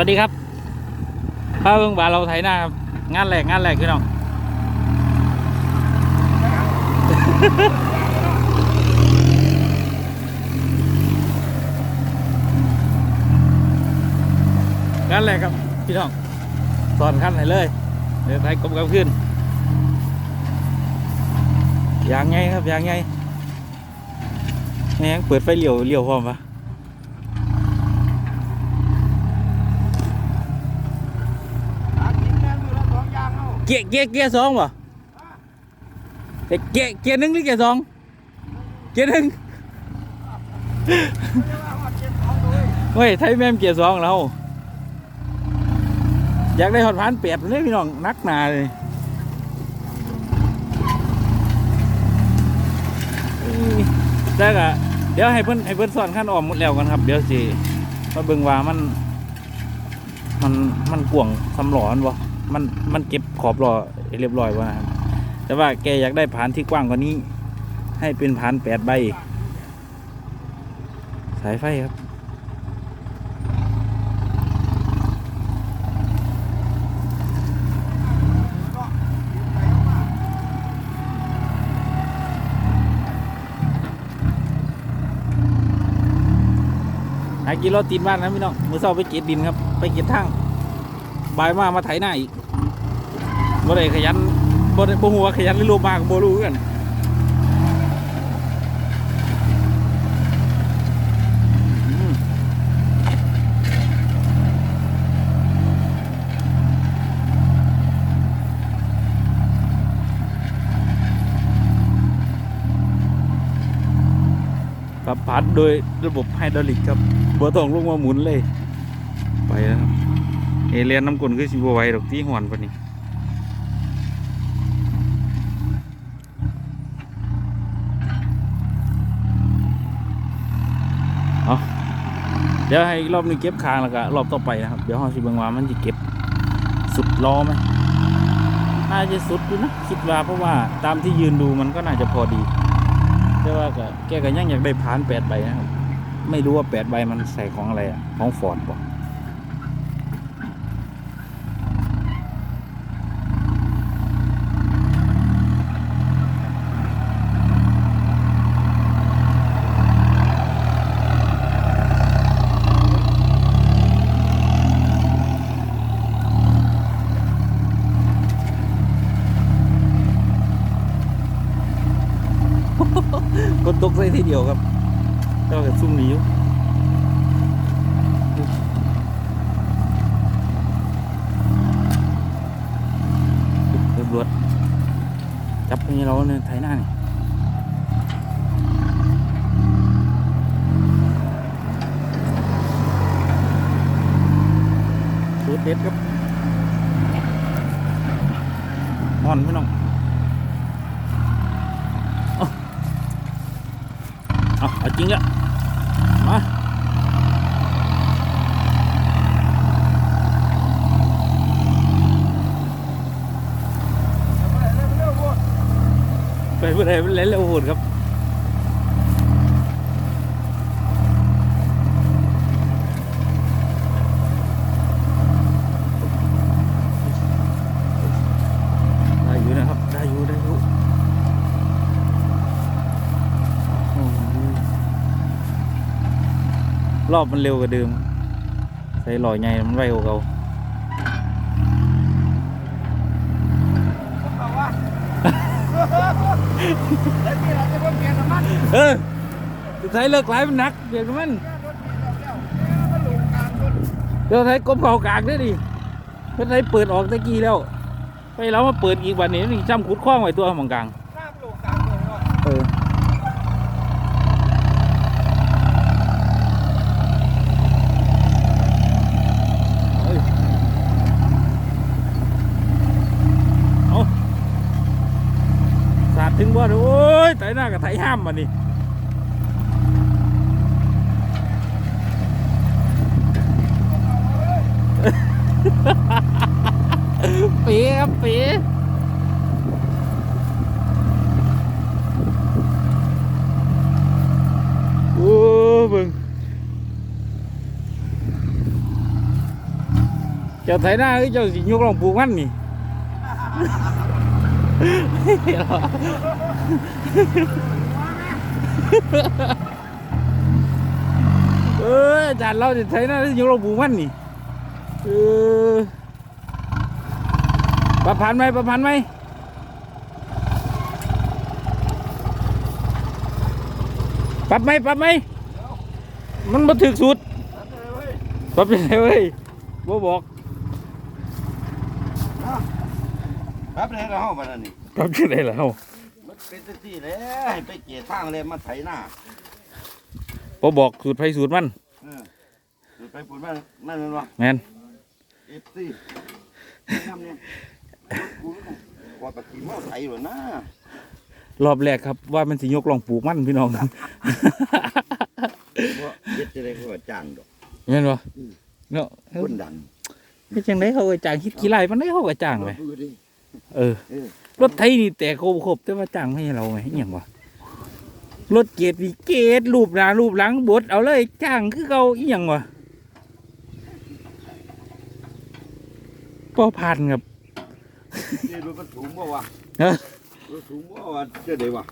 วัสดีครับป้าเบิ่งบาเราไถหน้าครับงานแรกงานแรกพี่น้องงานแรกครับพี่น้องสอนขั้นไหนเลยเดี๋ยวไถกลมกับขึ้นยางไงครับยางไงแม่งเปิดไฟเหลียวเหลียวพร้อมปะ หากินแม่มือละสองอย่าง เกียร์เกียร์เกียร์สองป่ะเกียร์เกียร์หนึ่งหรือเกียร์สองเกียร์หนึ่งเรียท่าว่าเก็บของตัวเองเฮ้ยไทยแม่มเกียร์สองเราอยากได้หอดพันเปียบเลยพี่น้องนักหนาเลยอื้อแต่ก็เดี๋ยวให้เพิ่อนให้เพิ่อนสอนขั้นออมหมดแล้วกันครับ เดี๋ยวสิมาเบิ่งว่ามัน มันมันกวงสำหลอนบ่ มันมันเก็บขอบรอเรียบร้อยบ่นะครับแต่ว่าแกอยากได้ผานที่กว้างกว่านี้ ให้เป็นผานแปดใบ สายไฟครับหากินรถตีนบ้านนะพี่น้องมือเศร้าไปเก็บดินครับ ไปเก็บทั้ง บายมามาไถหน้าอีกบ่ได้ขยันบ่ได้บ่ฮู้ว่าขยันหรือโลภมากบ่รู้กันขับพัดโดยระบบไฮดรอลิกครับบ่ต้องลงมาหมุนเลย ไปแล้วครับ เอเลียนน้ำกลนคือสิบไหวดอกที่หอนปานนี้เอาเดี๋ยวให้อีกรอบนึงเก็บคางแล้วก็รอบต่อไปนะครับ เดี๋ยวเราสิเบิ่งว่ามันจะเก็บสุดล้อไหมน่าจะสุดอยู่นะคิดว่าเพราะว่าตามที่ยืนดูมันก็น่าจะพอดีแต่ว่าก็แกก็ยังอยากได้พานแปดใบนะครับ ไม่รู้ว่าแปดใบมันใส่ของอะไรอะของฟอร์ดป่ะก็ตกใส่ที เดียวครับก็กระซุ่มหนี้อยู่ตำรวจจับนี่เราเนี่ยไถหน้านี่สูตรเด็ดครับอ่อนพี่น้อง เอาจริงละมาไปเมื่อไรเล่นเร็วโหดครับได้อยู่นะครับ ได้อยู่ได้อยู่โอ้โห รอบมันเร็วกว่าเดิม ใส่หล่อใหญ่มันไวกว่าเก่าเขาว่าแล้วที่เราจะว่าเปลี่ยนน้ำมันเออใส่เลิกหลายมันหนักเดี๋ยวมันมันเดี๋ยวไทยกลมเข่ากากด้ดิเพื่อไทยเปิดออกตะกี้แล้ว ไปแล้วมาเปิดอีกวันนี้นี่จำขุดข้องไว้ตัวหมองกลาง หน้ามันหลงกลางคนว่า เออเอ้ยเอาสาดถึงบ่เด้อโอ้ย ไถหน้ากับไถห้ามมานี่ปีครับปีโอ้เบิ่งเจ้าไถหน้าเอ้ยเจ้าสิยกลองปลูกมันนี่ เอออาจารย์เราจะไถหน้าสิยกลองปลูกมันนี่เออประพันธ์ไหมประพันธ์ไหมปรับไหมปรับไหมมันมาถึกสุดปรับยังไงเว้ยบ่บอกครับเลยเราเฮาบัดนั้นนี่ปรับยังไงแล้วมัน เป็นจังซี่แหละให้ไปเกลียทางเลยมาไถหน้าบ่บอกสูตรไผสูตรมันเออเดี๋ยวไปปุ่นมานั่นแม่นบ่แม่น FC ทำเนี่ยกูว่าปฏิมาไถหรอนะรอบแรกครับว่ามันสิยกลองปลูกมันพี่น้องว่าเฮ็ดจะได้ก็ว่าจ้างดอกแม่นบ่เนาะคนดังเฮ็ดจังไดเขาก็จ้างคิดกี่ไร่มันได้เขาก็จ้างไปดูดิเออเออ รถไถนี่แต่โคครบแต่ว่าจ้างให้เราไงอหย่างวะรถเกียรนี่เกียรรูปหน้ารูปหลังบดเอาเลยจ้างคือเขาอีหยังวะพ่อพันครับนี่รถมันสูงบ่วะฮะรถสูงบ่วะเจ้าเด้วะ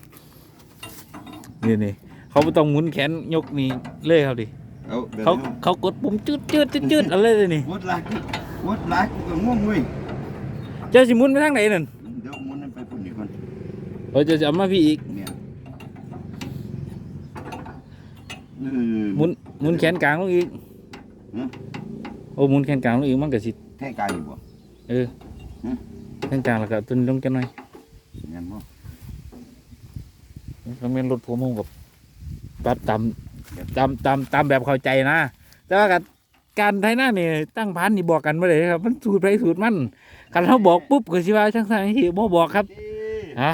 นี่นี่เขาไม่ต้องหมุนแขนยกนี่เลยเขาดิ เอาเดี๋ยวเขาเขากดปุ่มจืดจืดจืดจืดเอาเลยเลยนี่วดหลายวดหลายกูก็ง่วงเว้ยเจ้าสิหมุนไปทางไหนนั่นเดี๋ยวมันนไปปุ่นอีกคน เราจะจะเอามาพี่อีกเนี่ยเออหมุนหมุนแขนกลางลงอีกฮะโอ้หมุนแขนกลางลงอีกมันก็สิแท่งกลางอยู่บ่ เออฮะ แขนกลางแล้วก็ตุนลงจังหน่อยเงี้ยบ่มันเป็นรถผมผมกับปรับตามตามตามตามแบบเข้าใจนะแต่ว่ากับการไทยหน้าเนี่ยตั้งพันนี่บอกกันมาเลยครับ มันสูตรไปสูตรมันกันเขาบอกปุ๊บก็สิว่าช่างสร้างที่บ่บอกครับเอ้ยฮะ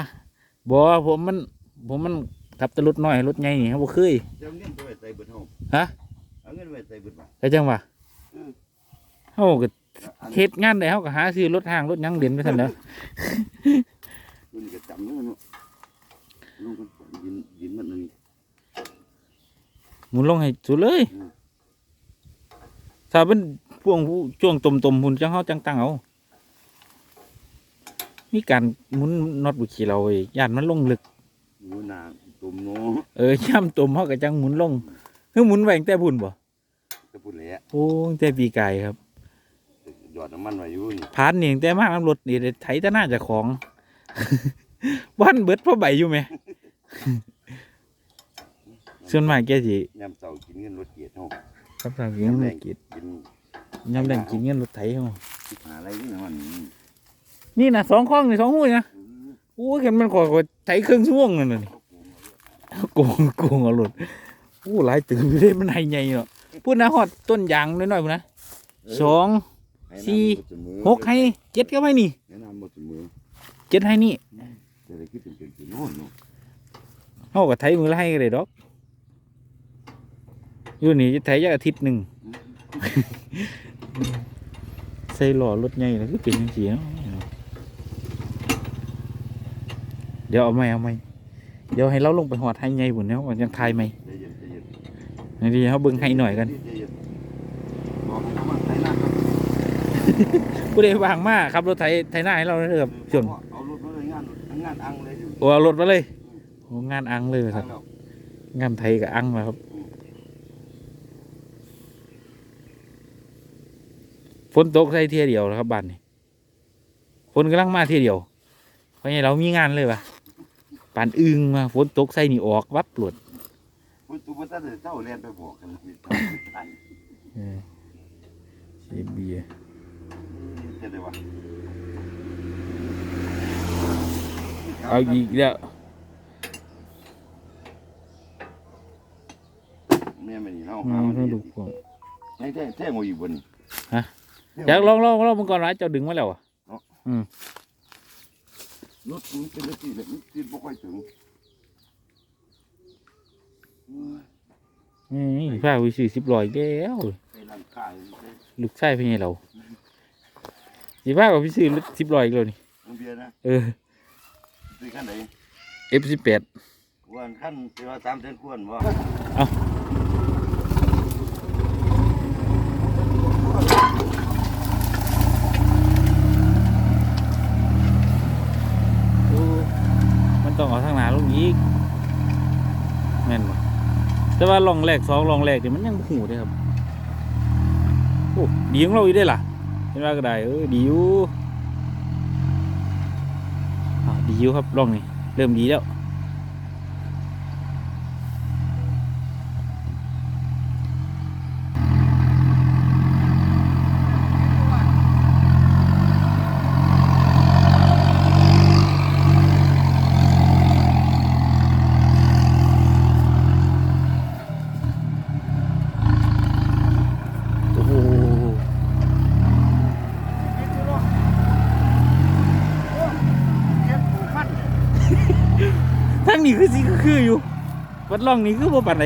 บอกว่าผมมัน ผมมันขับแต่รถน้อยรถใหญ่นี่เขาบ่เคยเจ้าเงินไปไว้ใส่เบิดเฮาฮะเอาเงินไว้ใส่เบิดบ่แต่จังว่าอืมเขาก็อันเฮ็ดงานได้เขาก็หาซื้อรถห้างรถหยังเด่นไปซั่นแหล้วคุณก็จำเนาะเนาะลุงก็ยินยินมันนึงหมุนลงให้สุดเลย อืม ถ้าเป็นพวงผู้ช่วงตมๆหุ่นจังเฮาจังตั้งเอา มีการหมุนน็อตบุขี่เราไว้ย่านมันลงลึกหนูนาตุ่มเนาะเออย่ำตมเฮาก็จังหมุนลงคือหมุนไว้ตั้งแต่พุ่นบ่จะพูดแหละโอ้ตั้งแต่ปีกายครับหยอดน้ำมันไว้อยู่นี่ผ่านนี่ตั้งแต่มาน้ำรถนี่ได้ไถแต่หน้าเจะของวันเบิดเพราะใบอยู่ไหม ส่วนมากแกสิยามเช้ากินเงินรถเกียรติเฮาครับทางกินเงินรถกินกินยามแรงกินเงินรถไถเฮาสิหาอะไรนี่นะมัน นี่นะสองข้องนี่สองหูนี่นะโอ้ยกันมันขอยก็ไถเครื่องช่วโมงนั่นน่ะนี่โกงโกงเอารถโอ้หลายตื่นอยู่เด้มันให้ใหญ่เนาะพูดนะฮอดต้นยางน้อยๆพุ่นนะสองสี่หกให้เจ็ดก็ไม่นี่แนะนำหมดเสมอเจ็ดให้นี่จะได้คิดเป็นเป็นเป็นโน่นเนาะเฮาก็ไถมือละให้ก็ได้ดอกอยู่นี่จะไถจักอาทิตย์หนึ่งใส่หล่อรถใหญ่แล้วก็เป็นจังซี่เนาะเดี๋ยวเอาไหมเอาไหมเดี๋ยวให้เราลงไปหอดให้ใหญ่พุ่นเนาะว่าจังทายไหมเย็นใจเย็นนี่ดีเขาเบิ่งให้หน่อยกันผู้ใดวางมากครับรถไถไถหน้าให้เราเลยครับส่วนเอารถมาเลยงานงานอังเลยโอ้เอารถมาเลยโอ้งานอังเลยครัรับงานไทยกับอังมาครับฝนตกใส่เที่ยเดียวนะครับบ้านนี้ฝนกำลังมาเที่ยเดียวเพราะงั้นเรามีงานเลยปะ ปานอึงมาฝนตกใส่นี่ออกวับปลดคุณตุ๊กตาเดือดเจ้าเรียนไปบอกกันมีทันเออเสียเบียร์จะได้ว่าเอาอีกแล้วแม่ไม่นี่เนาะอืหามมันให้ดูดีก่อนให้แท้แท้งอยู่บนฮะอยากลองลองลองมันก่อนนะเจ้าดึงมาแล้วอะ รถมันเป็นที่แบบนี้ที่บ่ค่อยถึงนี่พาไปซื้อสิบลอยแล้วไปร้านค้าลูกชายเป็นไงเราสิพาไปซื้อรถสิบลอยอีกแล้วนี่น้ำเบียร์นะเออซื้อขั้นไหน F สิบแปดวันขั้นที่ว่าสามเส้นควรว่าเอา แต่ว่าลองแรกสองลองแรกเนี่มันยังหูเลยครับโอ้ดีของเราอีกได้ล่ะเห็นว่าก็ได้เออดีอยู่ดีอยู่ครับลองนี่เริ่มดีแล้ว โอ้โห นี่คือว่าโอ้เก็บผูกพันเนี่ย ทั้งนี้คือสิคือคืออยู่วัดล่องนี้คือบ่ปานใด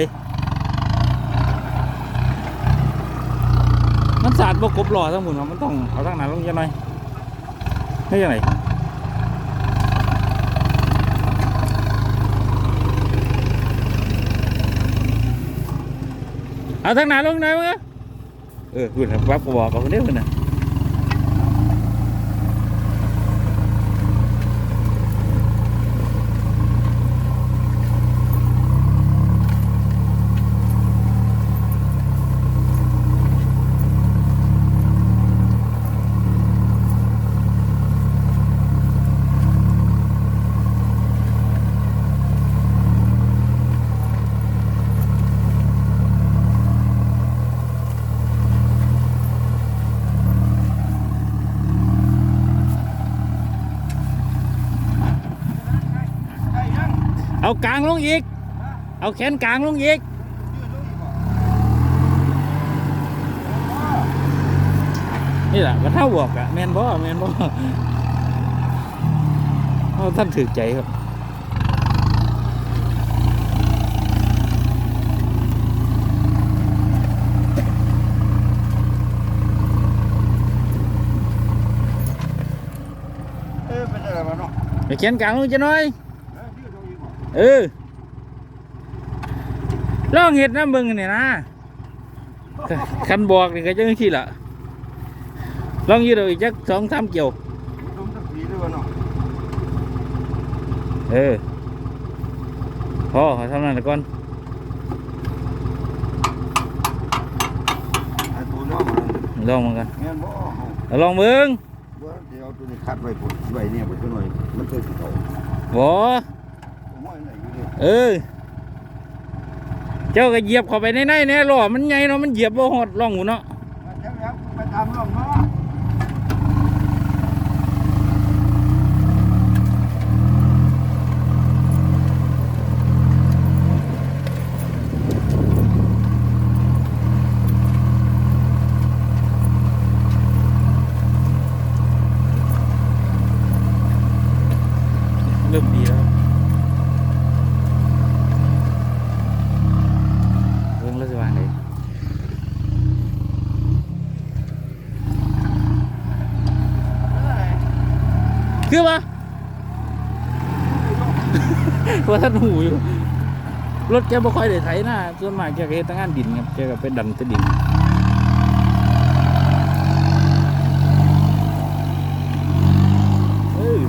มันสาดบ่กบหล่อทั้งหมดเนาะมันต้องเอาทางนั้นลงจังหน่อยเฮ้ยจังไดเอาทางนั้นลงหน่อยมั้งเออคุณครับวับก็บอกกับคนเดียวกันนะ เอากลางลงอีก เอาแขนกลางลงอีกยืดลงอีกบ่นี่แหละมันเท่าบวกอะแมนบ่แมนบ่เอาท่านถือใจครับเออเป็นอะไรวะเนาะไปแขนกลางลงจะหน่อยเออยืดลงอีกบ่ เออลองเห็ดน้ำเบิ่งนี่นะคันบอกนี่ก็จังที่ละลองยืดเอาอีกจักสองสามเกี่ยวลงสักทีด้วยวะเนาะเออพอขอทำนั่นละก่อนไอ้ตัวน้องมันลองมันกันแม่นบ่เฮาเอาลองเบิ่งว่าเดี๋ยวเอาตัวนี้คัดไว้พุ่นไว้เนี่ยไว้ตัวหน่อยมันเคยสิเขาบ่ เออ เจ้าก็เหยียบเข้าไปในในแน่ล้อมันใหญ่เนาะมันเหยียบบ่หอดล่องหูเนาะ มาเจ้าแล้วไปตามน้องเนาะ เริ่มดีแล้วเบิ่งแล้วสิวางไหน คือปะว่าท่านหูอยู่ รถแกบ่ค่อยได้ไถหน้าส่วนมากแกก็เฮ็ดแต่งานดินครับแกก็ไปดันแต่ดินเออ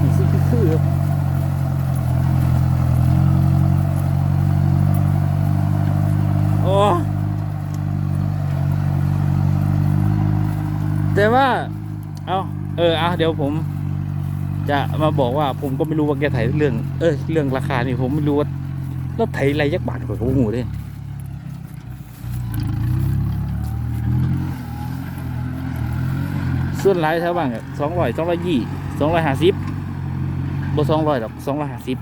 นี่สิคือคือครับโอ้แต่ว่าเอา เดี๋ยวผม จะมาบอกว่าผมก็ไม่รู้ว่าแกไถเรื่อง เออเรื่องราคานี่ผมไม่รู้ว่าแล้วไถอะไรยักบาทกว่าเขาหูเด้ส่วนหลายแถวบ้านสองร้อยสองร้อยยี่สองร้อยห้าสิบบ่สองร้อยหรอกสองร้อยห้าสิบ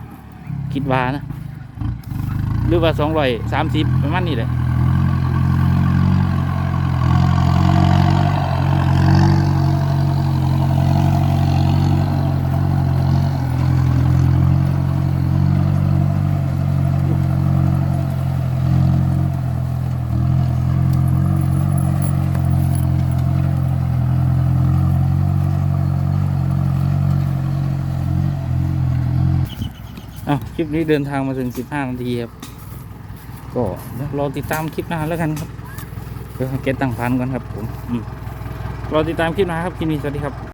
คิดว่านะ หรือว่าสองร้อยสามสิบประมาณนี้แหละ ลิปนี้เดินทางมาถึง 15 นาทีครับ ก็รอติดตามคลิปหน้าแล้วกันครับเดี๋ยวเก็ตตั้งพันก่อนครับผมอืมรอติดตามคลิปหน้าครับคลิปนี้สวัสดีครับ